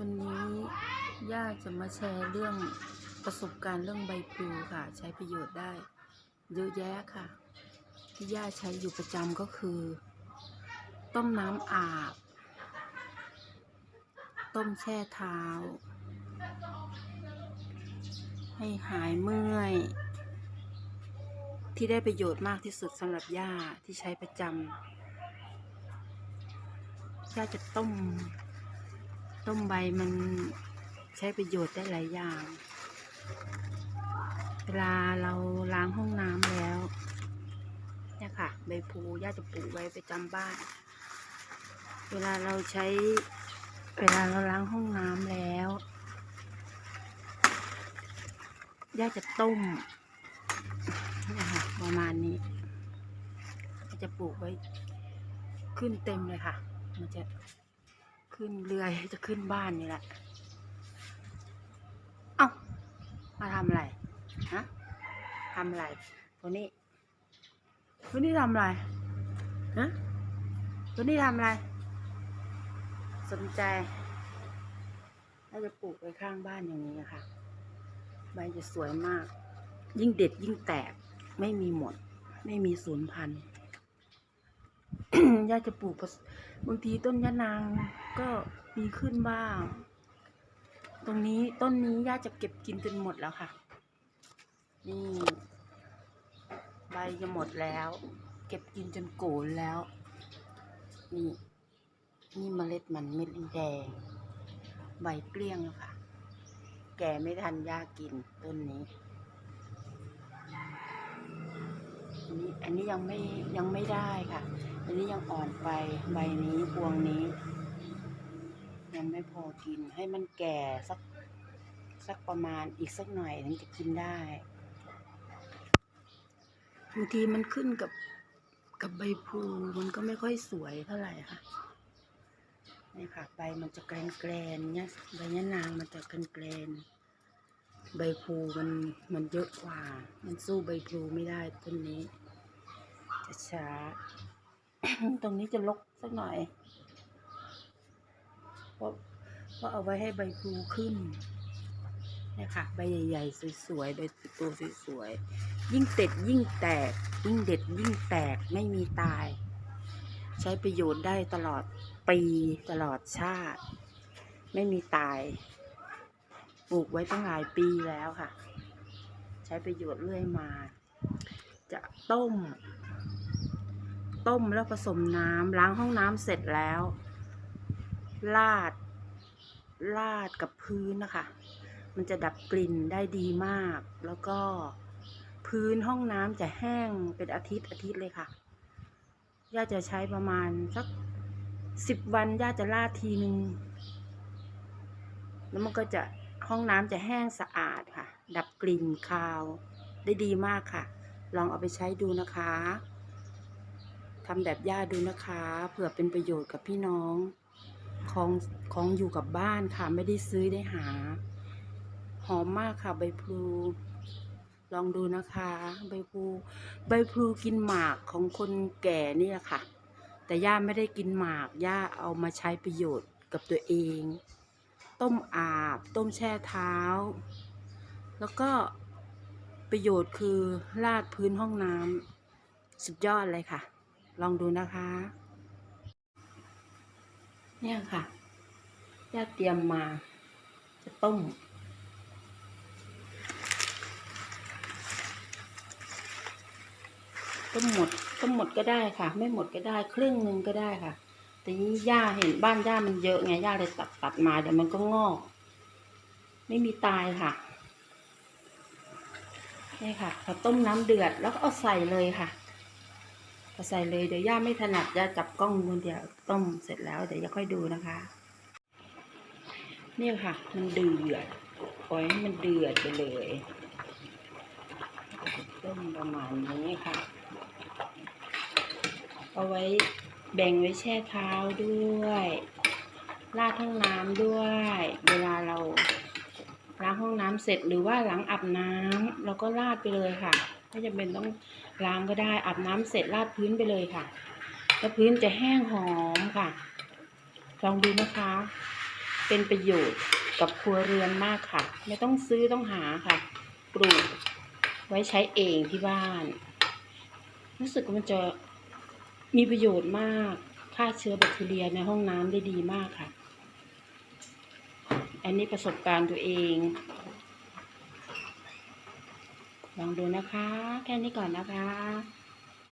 วันนี้ย่าจะมาแชร์เรื่องประสบการณ์เรื่องใบพลูค่ะ ใช้ประโยชน์ได้เยอะแยะค่ะ ที่ย่าใช้อยู่ประจำก็คือ ต้มน้ำอาบ ต้มแช่เท้า ให้หายเมื่อย ที่ได้ประโยชน์มากที่สุดสำหรับย่าที่ใช้ประจำย่าจะต้ม ต้มใบมันใช้ประโยชน์ได้หลายอย่าง เวลาเราล้างห้องน้ำแล้ว เนี่ยค่ะ ใบพูย่าจะปลูกไว้ประจำบ้าน เวลาเราใช้ เวลาเราล้างห้องน้ำแล้วย่าจะต้มเนี่ยค่ะประมาณนี้จะปลูกไว้ขึ้นเต็มเลยค่ะ มันจะ ขึ้นเรือยจะขึ้นบ้านนี่แหละ เอ้า มาทำอะไร ฮะทำอะไร ตัวนี้ ตัวนี้ทำอะไร ฮะ ตัวนี้ทำอะไร สนใจน่าจะปลูกไว้ข้างบ้านอย่างนี้ค่ะ ใบจะสวยมาก ยิ่งเด็ดยิ่งแตก ไม่มีหมด ไม่มีสูญพันธุ์ ย่าจะปลูกบางทีต้นยะนางก็มีขึ้นบ้าง ตรงนี้ต้นนี้ย่าจะเก็บกินจนหมดแล้วค่ะ นี่ ใบจะหมดแล้ว เก็บกินจนโกนแล้ว นี่นี่เมล็ดมันเม็ดแดง ใบเกลี้ยงแล้วค่ะ แก่ไม่ทันย่ากินต้นนี้อันนี้อันนี้ยังไม่ยังไม่ได้ค่ะ อันนี้ยังอ่อนไปใบนี้พวงนี้ ยังไม่พอกินให้มันแก่สักสักประมาณอีกสักหน่อยถึงจะกินได้บางทีมันขึ้นกับกับใบพูมันก็ไม่ค่อยสวยเท่าไหร่ค่ะนี่ค่ะใบมันจะแกรนแกรนๆเนี่ยใบยะนางมันจะแกรนแกรนๆใบพูมันมันเยอะกว่า มันสู้ใบพูไม่ได้ต้นนี้จะช้า ตรงนี้จะลกสักหน่อยเพราะเพราะเอาไว้ให้ใบพลูขึ้นเนี่ยค่ะ ใบใหญ่ๆสวยๆใบตัวสวยๆยิ่งเด็ดยิ่งแตก ยิ่งเด็ดยิ่งแตกไม่มีตาย ใช้ประโยชน์ได้ตลอดปีตลอดชาติ ไม่มีตายปลูกไว้ตั้งหลายปีแล้วค่ะ ใช้ประโยชน์เรื่อยมา จะต้ม ต้มแล้วผสมน้ำล้างห้องน้ำเสร็จแล้วลาดลาดกับพื้นนะคะ มันจะดับกลิ่นได้ดีมาก แล้วก็พื้นห้องน้ำจะแห้งเป็นอาทิตย์อาทิตย์เลยค่ะ ย่าจะใช้ประมาณสักสิบวันย่าจะลาดทีนึง แล้วมันก็จะห้องน้ำจะแห้งสะอาดค่ะ ดับกลิ่นคาวได้ดีมากค่ะ ลองเอาไปใช้ดูนะคะ ทำแบบย่าดูนะคะเผื่อเป็นประโยชน์กับพี่น้องของของอยู่กับบ้านค่ะ ไม่ได้ซื้อได้หา หอมมากค่ะใบพลูลองดูนะคะ ใบพลูใบพลูกินหมากของคนแก่นี่แหละค่ะ แต่ย่าไม่ได้กินหมาก ย่าเอามาใช้ประโยชน์กับตัวเอง ต้มอาบ ต้มแช่เท้า แล้วก็ประโยชน์คือลาดพื้นห้องน้ำสุดยอดเลยค่ะ ลองดูนะคะ เนี่ยค่ะย่าเตรียมมา จะต้ม ต้มหมด ต้มหมดก็ได้ค่ะ ไม่หมดก็ได้ครึ่งหนึ่งก็ได้ค่ะ แต่นี้ย่าเห็นบ้านย่ามันเยอะไงย่าเลยตัดตัดมาเดี๋ยวมันก็งอก ไม่มีตายค่ะนี่ค่ะพอต้มน้ำเดือดแล้วก็เอาใส่เลยค่ะ เอาใส่เลยเดี๋ยวย่าไม่ถนัดย่าจับกล้องคนเดียวต้มเสร็จแล้วเดี๋ยวย่าค่อยดูนะคะ นี่ค่ะ มันเดือดปล่อยให้มันเดือดไปเลยต้มประมาณนี้ค่ะ เอาไว้แบ่งไว้แช่เท้าด้วยราดห้องน้ำด้วย เวลาเราล้างห้องน้ำเสร็จหรือว่าหลังอาบน้ำเราก็ราดไปเลยค่ะ ไม่จำเป็นต้องล้างก็ได้อาบน้ำเสร็จราดพื้นไปเลยค่ะ แล้วพื้นจะแห้งหอมค่ะ ลองดูนะคะ เป็นประโยชน์กับครัวเรือนมากค่ะ ไม่ต้องซื้อต้องหาค่ะ ปลูกไว้ใช้เองที่บ้าน รู้สึกว่ามันจะมีประโยชน์มากฆ่าเชื้อแบคทีเรียในห้องน้ำได้ดีมากค่ะ อันนี้ประสบการณ์ตัวเอง ลองดูนะคะ แค่นี้ก่อนนะคะ